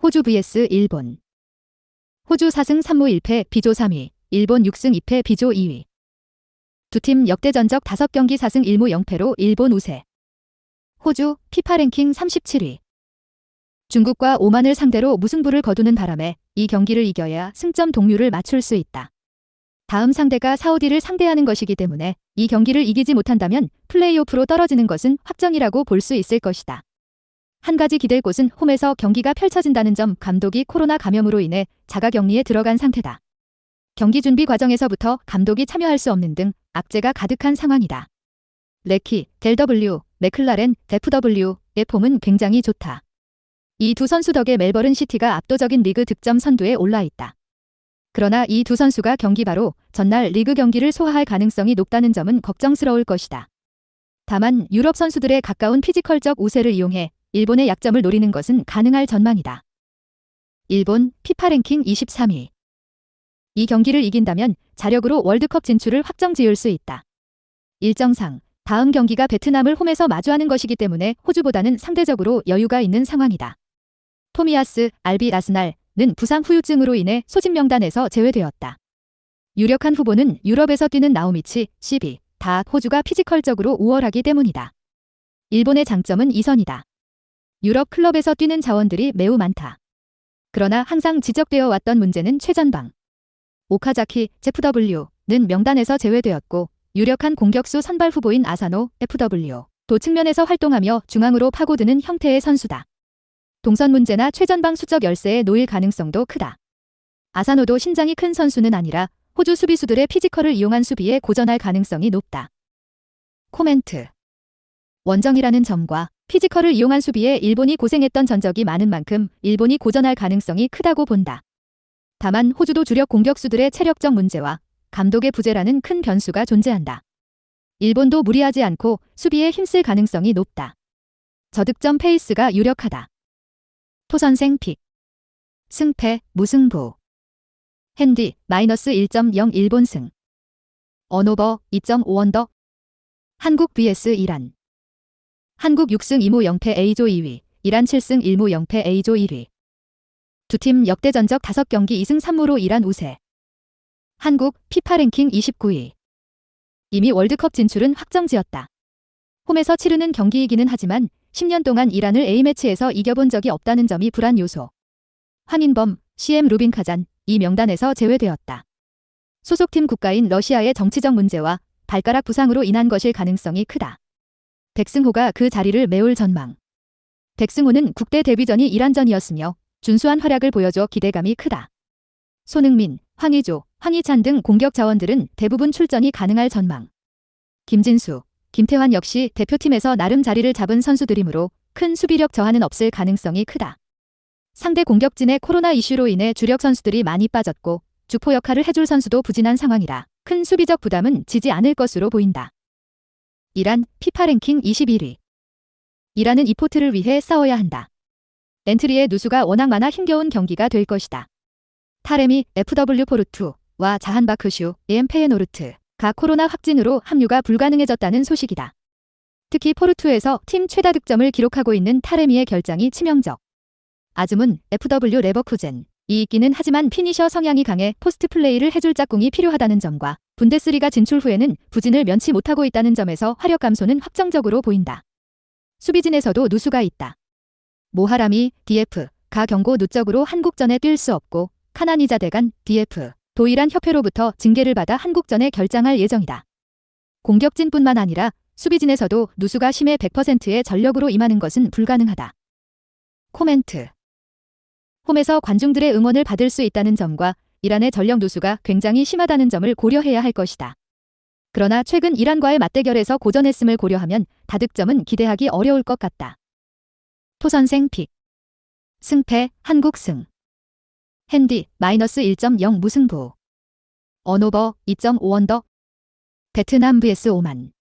호주 vs 일본 호주 4승 3무 1패 비조 3위, 일본 6승 2패 비조 2위. 두 팀 역대 전적 5경기 4승 1무 0패로 일본 우세. 호주 피파 랭킹 37위. 중국과 오만을 상대로 무승부를 거두는 바람에 이 경기를 이겨야 승점 동률을 맞출 수 있다. 다음 상대가 사우디를 상대하는 것이기 때문에 이 경기를 이기지 못한다면 플레이오프로 떨어지는 것은 확정이라고 볼 수 있을 것이다. 한 가지 기댈 곳은 홈에서 경기가 펼쳐진다는 점 감독이 코로나 감염으로 인해 자가격리에 들어간 상태다. 경기 준비 과정에서부터 감독이 참여할 수 없는 등 악재가 가득한 상황이다. 레키, 델W, 맥클라렌, FW의 폼은 굉장히 좋다. 이 두 선수 덕에 멜버른 시티가 압도적인 리그 득점 선두에 올라 있다. 그러나 이 두 선수가 경기 바로 전날 리그 경기를 소화할 가능성이 높다는 점은 걱정스러울 것이다. 다만 유럽 선수들의 가까운 피지컬적 우세를 이용해 일본의 약점을 노리는 것은 가능할 전망이다. 일본 피파 랭킹 23위. 이 경기를 이긴다면 자력으로 월드컵 진출을 확정 지을 수 있다. 일정상 다음 경기가 베트남을 홈에서 마주하는 것이기 때문에 호주보다는 상대적으로 여유가 있는 상황이다. 토미아스, 알비 라스날은 부상 후유증으로 인해 소집 명단에서 제외되었다. 유력한 후보는 유럽에서 뛰는 나우미치, 시비, 다 호주가 피지컬적으로 우월하기 때문이다. 일본의 장점은 이선이다. 유럽 클럽에서 뛰는 자원들이 매우 많다. 그러나 항상 지적되어 왔던 문제는 최전방. 오카자키, 제프W는 명단에서 제외되었고 유력한 공격수 선발 후보인 아사노, FW, 도 측면에서 활동하며 중앙으로 파고드는 형태의 선수다. 동선 문제나 최전방 수적 열세에 놓일 가능성도 크다. 아사노도 신장이 큰 선수는 아니라 호주 수비수들의 피지컬을 이용한 수비에 고전할 가능성이 높다. 코멘트 원정이라는 점과 피지컬을 이용한 수비에 일본이 고생했던 전적이 많은 만큼 일본이 고전할 가능성이 크다고 본다. 다만 호주도 주력 공격수들의 체력적 문제와 감독의 부재라는 큰 변수가 존재한다. 일본도 무리하지 않고 수비에 힘쓸 가능성이 높다. 저득점 페이스가 유력하다. 토선생 픽. 승패, 무승부. 핸디, 마이너스 1.0 일본 승. 언오버, 2.5원더. 한국 vs 이란. 한국 6승 2무 0패 A조 2위, 이란 7승 1무 0패 A조 1위. 두 팀 역대 전적 5경기 2승 3무로 이란 우세. 한국 피파 랭킹 29위. 이미 월드컵 진출은 확정지었다. 홈에서 치르는 경기이기는 하지만 10년 동안 이란을 A매치에서 이겨본 적이 없다는 점이 불안 요소. 황인범, CM 루빈 카잔, 이 명단에서 제외되었다. 소속팀 국가인 러시아의 정치적 문제와 발가락 부상으로 인한 것일 가능성이 크다. 백승호가 그 자리를 메울 전망. 백승호는 국대 데뷔전이 이란전이었으며 준수한 활약을 보여줘 기대감이 크다. 손흥민, 황의조, 황희찬 등 공격 자원들은 대부분 출전이 가능할 전망. 김진수, 김태환 역시 대표팀에서 나름 자리를 잡은 선수들이므로 큰 수비력 저하는 없을 가능성이 크다. 상대 공격진의 코로나 이슈로 인해 주력 선수들이 많이 빠졌고 주포 역할을 해줄 선수도 부진한 상황이라 큰 수비적 부담은 지지 않을 것으로 보인다. 이란 피파 랭킹 21위. 이란은 이 포트를 위해 싸워야 한다. 엔트리의 누수가 워낙 많아 힘겨운 경기가 될 것이다. 타레미 FW 포르투와 자한바크슈 EM 페예노르트 가 코로나 확진으로 합류가 불가능해졌다는 소식이다. 특히 포르투에서 팀 최다 득점을 기록하고 있는 타레미의 결장이 치명적. 아즈문 FW 레버쿠젠 이 있기는 하지만 피니셔 성향이 강해 포스트 플레이를 해줄 짝꿍이 필요하다는 점과 분데스리가 진출 후에는 부진을 면치 못하고 있다는 점에서 화력 감소는 확정적으로 보인다. 수비진에서도 누수가 있다. 모하라미, DF, 가 경고 누적으로 한국전에 뛸 수 없고 카나니자 대간, DF, 도이란 협회로부터 징계를 받아 한국전에 결장할 예정이다. 공격진뿐만 아니라 수비진에서도 누수가 심해 100%의 전력으로 임하는 것은 불가능하다. 코멘트 홈에서 관중들의 응원을 받을 수 있다는 점과 이란의 전력 누수가 굉장히 심하다는 점을 고려해야 할 것이다. 그러나 최근 이란과의 맞대결에서 고전했음을 고려하면 다득점은 기대하기 어려울 것 같다. 토선생 픽 승패 한국 승. 핸디 마이너스 1.0 무승부. 언오버 2.5언더. 베트남 vs 오만.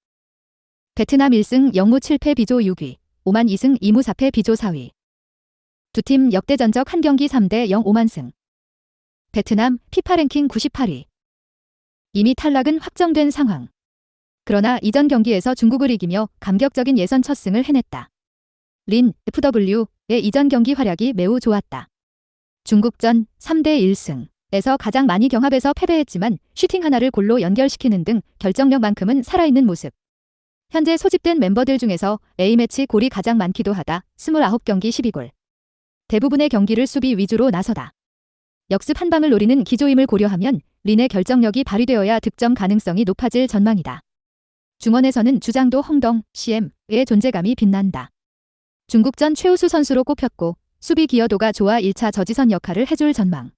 베트남 1승 0무 7패 비조 6위. 오만 2승 2무 4패 비조 4위. 두 팀 역대 전적 한 경기 3대 0 오만 승. 베트남 피파 랭킹 98위. 이미 탈락은 확정된 상황. 그러나 이전 경기에서 중국을 이기며 감격적인 예선 첫 승을 해냈다. 린 FW의 이전 경기 활약이 매우 좋았다. 중국전 3대 1승에서 가장 많이 경합에서 패배했지만 슈팅 하나를 골로 연결시키는 등 결정력만큼은 살아있는 모습. 현재 소집된 멤버들 중에서 A매치 골이 가장 많기도 하다. 29경기 12골. 대부분의 경기를 수비 위주로 나서다. 역습 한 방을 노리는 기조임을 고려하면 린의 결정력이 발휘되어야 득점 가능성이 높아질 전망이다. 중원에서는 주장도 홍덩, CM의 존재감이 빛난다. 중국전 최우수 선수로 꼽혔고 수비 기여도가 좋아 1차 저지선 역할을 해줄 전망.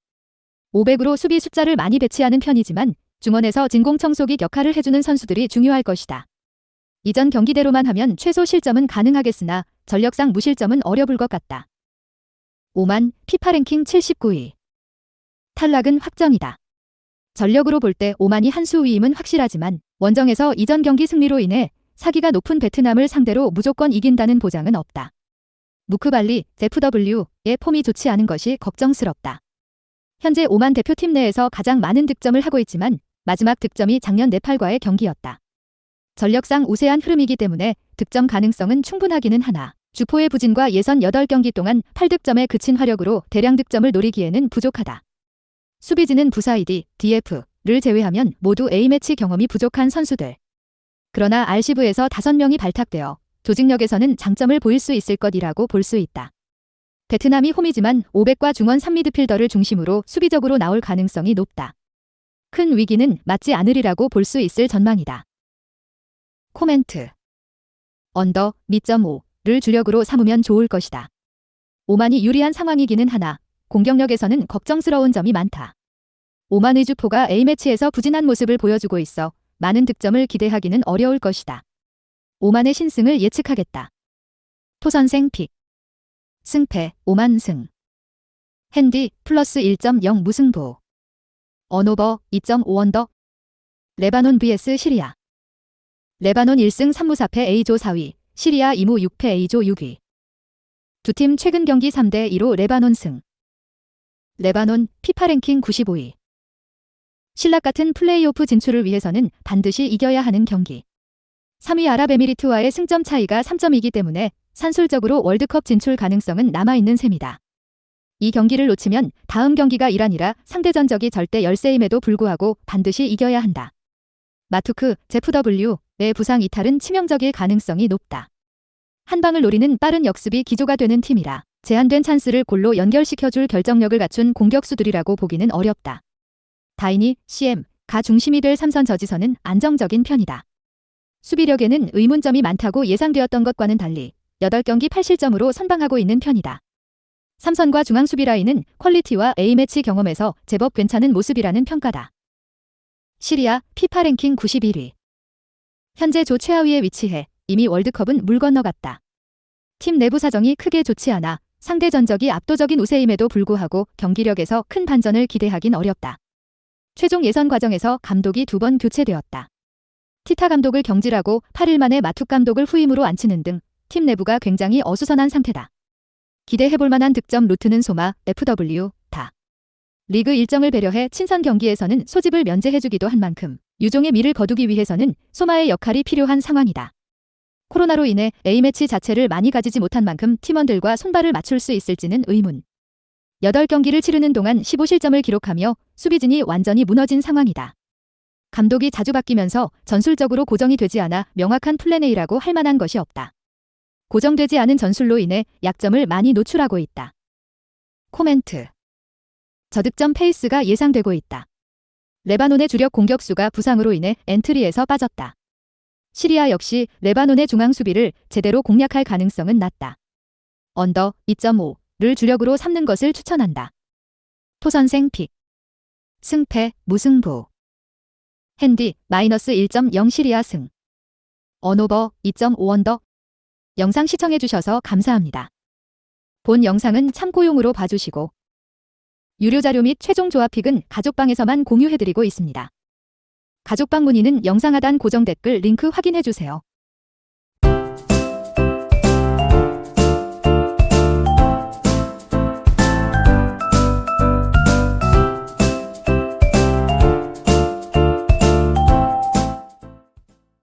500으로 수비 숫자를 많이 배치하는 편이지만 중원에서 진공 청소기 역할을 해주는 선수들이 중요할 것이다. 이전 경기대로만 하면 최소 실점은 가능하겠으나 전력상 무실점은 어려울 것 같다. 오만 피파 랭킹 79위. 탈락은 확정이다. 전력으로 볼 때 오만이 한 수 위임은 확실하지만 원정에서 이전 경기 승리로 인해 사기가 높은 베트남을 상대로 무조건 이긴다는 보장은 없다. 무크발리, ZFW의 폼이 좋지 않은 것이 걱정스럽다. 현재 오만 대표팀 내에서 가장 많은 득점을 하고 있지만 마지막 득점이 작년 네팔과의 경기였다. 전력상 우세한 흐름이기 때문에 득점 가능성은 충분하기는 하나 주포의 부진과 예선 8경기 동안 8득점에 그친 화력으로 대량 득점을 노리기에는 부족하다. 수비진은 부사이디, DF를 제외하면 모두 A매치 경험이 부족한 선수들. 그러나 알시브에서 5명이 발탁되어 조직력에서는 장점을 보일 수 있을 것이라고 볼 수 있다. 베트남이 홈이지만 500과 중원 3미드필더를 중심으로 수비적으로 나올 가능성이 높다. 큰 위기는 맞지 않으리라고 볼 수 있을 전망이다. 코멘트 언더 미.5 를 주력으로 삼으면 좋을 것이다. 오만이 유리한 상황이기는 하나 공격력에서는 걱정스러운 점이 많다. 오만 의 주포가 A매치에서 부진한 모습을 보여주고 있어 많은 득점을 기대하기는 어려울 것이다. 오만의 신승을 예측하겠다. 토선생 픽. 승패 5만 승. 핸디 플러스 1.0 무승부. 언오버 2.5언더. 레바논 vs 시리아. 레바논 1승 3무 4패 A조 4위, 시리아 2무 6패 A조 6위. 두 팀 최근 경기 3대 2로 레바논 승. 레바논 피파 랭킹 95위. 신락 같은 플레이오프 진출을 위해서는 반드시 이겨야 하는 경기. 3위 아랍에미리트와의 승점 차이가 3점이기 때문에 산술적으로 월드컵 진출 가능성은 남아있는 셈이다. 이 경기를 놓치면 다음 경기가 이란이라 상대 전적이 절대 열세임에도 불구하고 반드시 이겨야 한다. 마투크, ZFW의 부상 이탈은 치명적일 가능성이 높다. 한 방을 노리는 빠른 역습이 기조가 되는 팀이라 제한된 찬스를 골로 연결시켜줄 결정력을 갖춘 공격수들이라고 보기는 어렵다. 다이니, CM, 가 중심이 될 삼선 저지선은 안정적인 편이다. 수비력에는 의문점이 많다고 예상되었던 것과는 달리 8경기 8실점으로 선방하고 있는 편이다. 삼선과 중앙 수비 라인은 퀄리티와 A매치 경험에서 제법 괜찮은 모습이라는 평가다. 시리아 피파 랭킹 91위. 현재 조 최하위에 위치해 이미 월드컵은 물 건너갔다. 팀 내부 사정이 크게 좋지 않아 상대 전적이 압도적인 우세임에도 불구하고 경기력에서 큰 반전을 기대하긴 어렵다. 최종 예선 과정에서 감독이 두 번 교체되었다. 티타 감독을 경질하고 8일 만에 마툭 감독을 후임으로 앉히는 등 팀 내부가 굉장히 어수선한 상태다. 기대해볼 만한 득점 루트는 소마, FW, 다. 리그 일정을 배려해 친선 경기에서는 소집을 면제해주기도 한 만큼 유종의 미를 거두기 위해서는 소마의 역할이 필요한 상황이다. 코로나로 인해 A매치 자체를 많이 가지지 못한 만큼 팀원들과 손발을 맞출 수 있을지는 의문. 8경기를 치르는 동안 15실점을 기록하며 수비진이 완전히 무너진 상황이다. 감독이 자주 바뀌면서 전술적으로 고정이 되지 않아 명확한 플랜 A라고 할 만한 것이 없다. 고정되지 않은 전술로 인해 약점을 많이 노출하고 있다. 코멘트. 저득점 페이스가 예상되고 있다. 레바논의 주력 공격수가 부상으로 인해 엔트리에서 빠졌다. 시리아 역시 레바논의 중앙 수비를 제대로 공략할 가능성은 낮다. 언더 2.5를 주력으로 삼는 것을 추천한다. 토선생 픽. 승패 무승부. 핸디 마이너스 1.0 시리아 승. 언오버 2.5 언더 영상 시청해주셔서 감사합니다. 본 영상은 참고용으로 봐주시고 유료 자료 및 최종 조합 픽은 가족방에서만 공유해드리고 있습니다. 가족 방 문의는 영상 하단 고정 댓글 링크 확인해주세요.